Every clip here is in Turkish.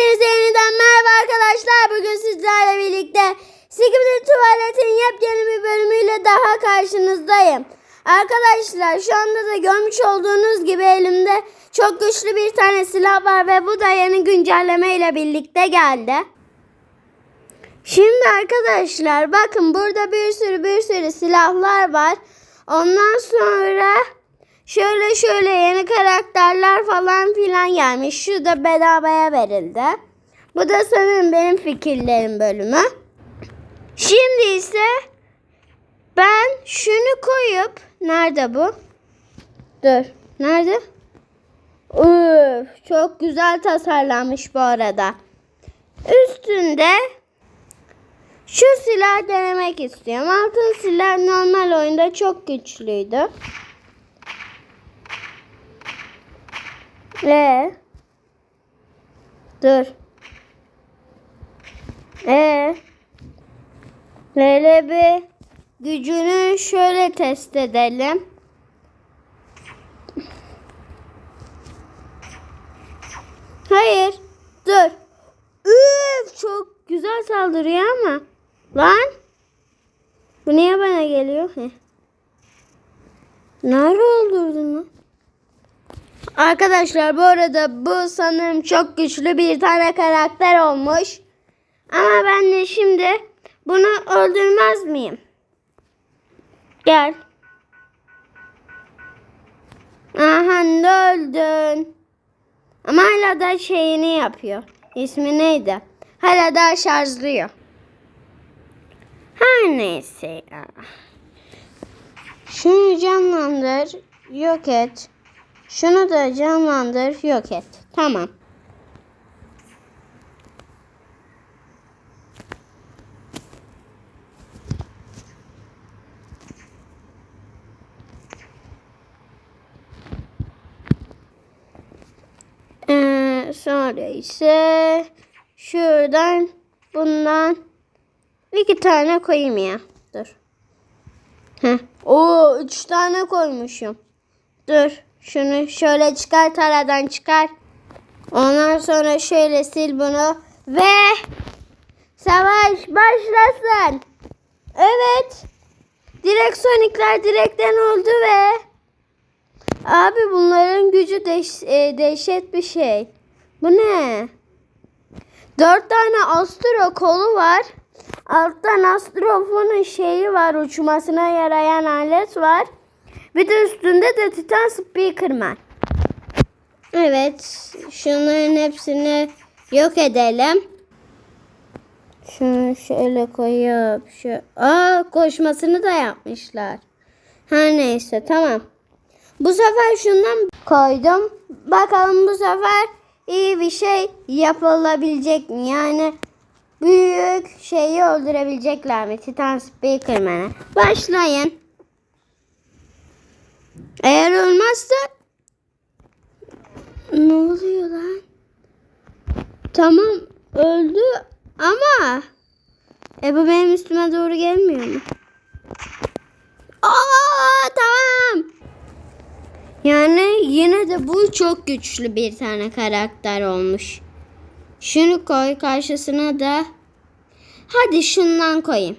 Hepinize yeniden merhaba arkadaşlar. Bugün sizlerle birlikte Skibidi Tuvalet'in yepyeni bir bölümüyle daha karşınızdayım. Arkadaşlar şu anda da görmüş olduğunuz gibi elimde çok güçlü bir tane silah var ve bu da yeni güncelleme ile birlikte geldi. Şimdi arkadaşlar bakın burada bir sürü bir sürü silahlar var. Ondan sonra şöyle şöyle yeni karakterler falan filan gelmiş. Şu da bedavaya verildi. Bu da sanırım benim fikirlerim bölümü. Şimdi ise ben şunu koyup nerede bu? Dur. Nerede? Üf, çok güzel tasarlanmış bu arada. Üstünde şu silah denemek istiyorum. Altın silah normal oyunda çok güçlüydü. Ee? Dur. Böyle bir gücünü şöyle test edelim. Hayır. Dur. Üf, çok güzel saldırıyor ama. Lan. Bu niye bana geliyor? Heh. Lan? Arkadaşlar bu arada bu sanırım çok güçlü bir tane karakter olmuş. Ama ben de şimdi bunu öldürmez miyim? Gel. Aha da öldün. Ama hala da şeyini yapıyor. İsmi neydi? Hala da şarjlıyor. Her neyse ya. Şunu canlandır, yok et. Şunu da canlandır, yok et. Tamam. Ee, sonra ise şuradan bundan iki tane koyayım ya. Dur. Heh. Oo, üç tane koymuşum. Dur. Şunu şöyle çıkart aradan çıkar. Ondan sonra şöyle sil bunu. Ve savaş başlasın. Evet. Direkt Sonic'ler direkten oldu ve abi bunların gücü deş- e, dehşet bir şey. Bu ne? Dört tane Astro kolu var. Alttan Astrofon'un şeyi var. Uçmasına yarayan alet var. Bir de üstünde de Titan Speakerman. Evet. Şunların hepsini yok edelim. Şunu şöyle koyup şu Aa koşmasını da yapmışlar. Her neyse tamam. Bu sefer şundan koydum. Bakalım bu sefer iyi bir şey yapılabilecek mi? Yani büyük şeyi öldürebilecekler mi? Titan Speakerman'e. Başlayın. Eğer ölmezse ne oluyor lan? Tamam öldü ama e bu benim üstüme doğru gelmiyor mu? Aa tamam. Yani yine de bu çok güçlü bir tane karakter olmuş. Şunu koy karşısına da. Hadi şundan koyayım.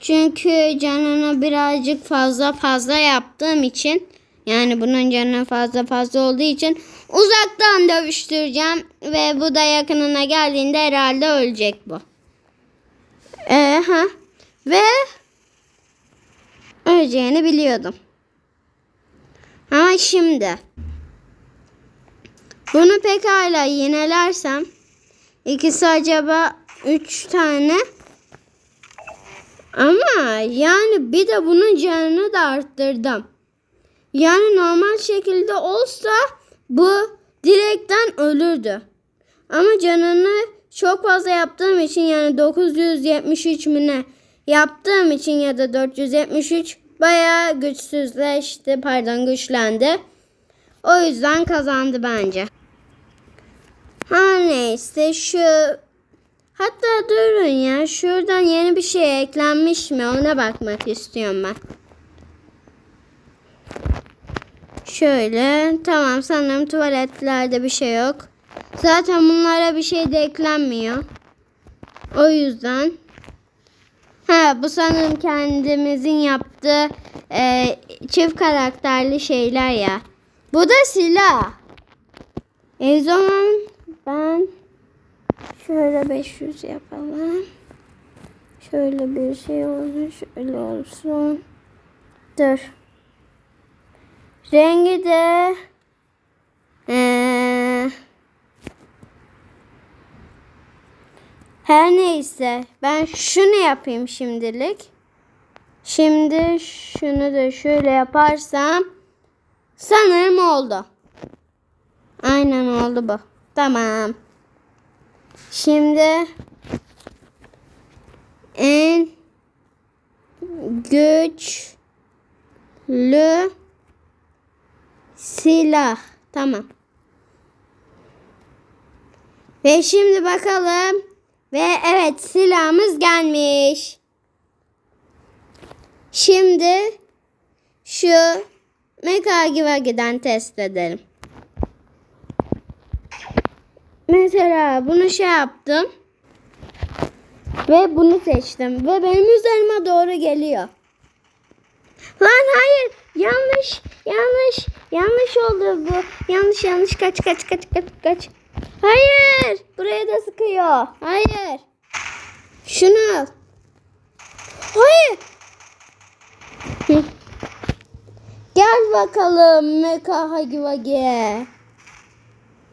Çünkü canını birazcık fazla fazla yaptığım için yani bunun canı fazla fazla olduğu için uzaktan dövüştüreceğim ve bu da yakınına geldiğinde herhalde ölecek bu. Ee, ha. Ve öleceğini biliyordum. Ama şimdi bunu pekala yinelersem ikisi acaba üç tane ama yani bir de bunun canını da arttırdım. Yani normal şekilde olsa bu direkten ölürdü. Ama canını çok fazla yaptığım için yani 973 mi ne yaptığım için ya da 473 bayağı güçsüzleşti pardon güçlendi. O yüzden kazandı bence. Her neyse şu Hatta durun ya şuradan yeni bir şey eklenmiş mi ona bakmak istiyorum ben. Şöyle tamam sanırım tuvaletlerde bir şey yok. Zaten bunlara bir şey de eklenmiyor. O yüzden. Ha bu sanırım kendimizin yaptığı e, çift karakterli şeyler ya. Bu da silah. E zaman ben şöyle 500 yapalım. Şöyle bir şey olsun. Şöyle olsun. Dur. Rengi de ee, her neyse ben şunu yapayım şimdilik. Şimdi şunu da şöyle yaparsam sanırım oldu. Aynen oldu bu. Tamam. Şimdi en güçlü silah. Tamam. Ve şimdi bakalım. Ve evet silahımız gelmiş. Şimdi şu Mekagivagi'den test edelim. Mesela bunu şey yaptım. Ve bunu seçtim. Ve benim üzerime doğru geliyor. Lan hayır. Yanlış. Yanlış. Yanlış oldu bu. Yanlış yanlış. Kaç kaç kaç kaç kaç. Hayır. Buraya da sıkıyor. Hayır. Şunu al. Hayır. Gel bakalım Meka Hagi.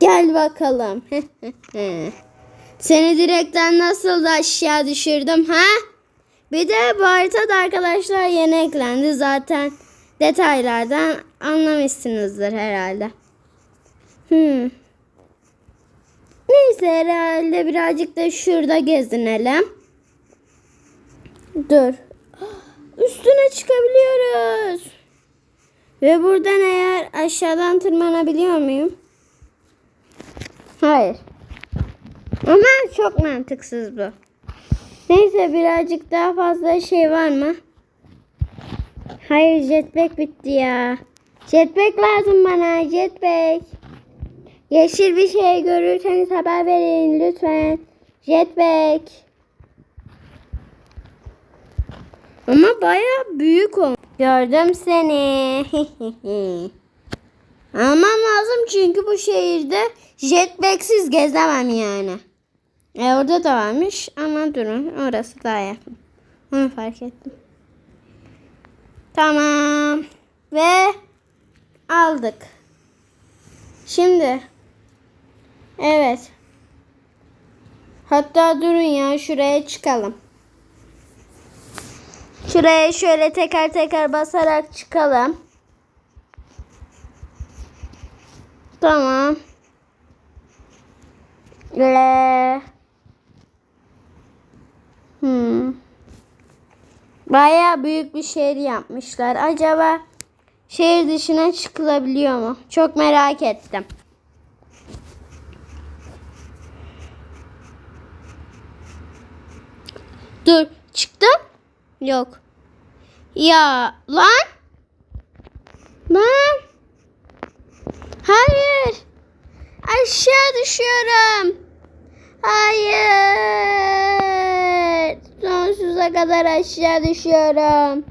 Gel bakalım. Seni direkten nasıl da aşağı düşürdüm ha? Bir de bu haritada arkadaşlar yeni eklendi. Zaten detaylardan anlamışsınızdır herhalde. Hmm. Neyse herhalde birazcık da şurada gezinelim. Dur. Üstüne çıkabiliyoruz. Ve buradan eğer aşağıdan tırmanabiliyor muyum? Hayır. Ama çok mantıksız bu. Neyse birazcık daha fazla şey var mı? Hayır jetpack bitti ya. Jetpack lazım bana jetpack. Yeşil bir şey görürseniz haber verin lütfen. Jetpack. Ama baya büyük o. Gördüm seni. Almam lazım çünkü bu şehirde jetpacksiz gezemem yani. E orada da varmış ama durun orası daha yakın. Onu fark ettim. Tamam. Ve aldık. Şimdi evet. Hatta durun ya şuraya çıkalım. Şuraya şöyle teker teker basarak çıkalım. Tamam. Ve hmm. Bayağı büyük bir şehir yapmışlar. Acaba şehir dışına çıkılabiliyor mu? Çok merak ettim. Dur, çıktım. Yok. Ya lan? Lan? Hayır. Aşağı düşüyorum. Hayır. Sonsuza kadar aşağı düşüyorum.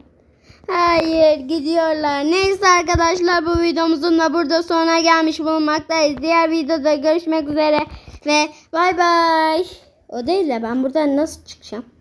Hayır gidiyorlar. Neyse arkadaşlar bu videomuzun da burada sona gelmiş bulunmaktayız. Diğer videoda görüşmek üzere ve bay bay. O değil de ben buradan nasıl çıkacağım?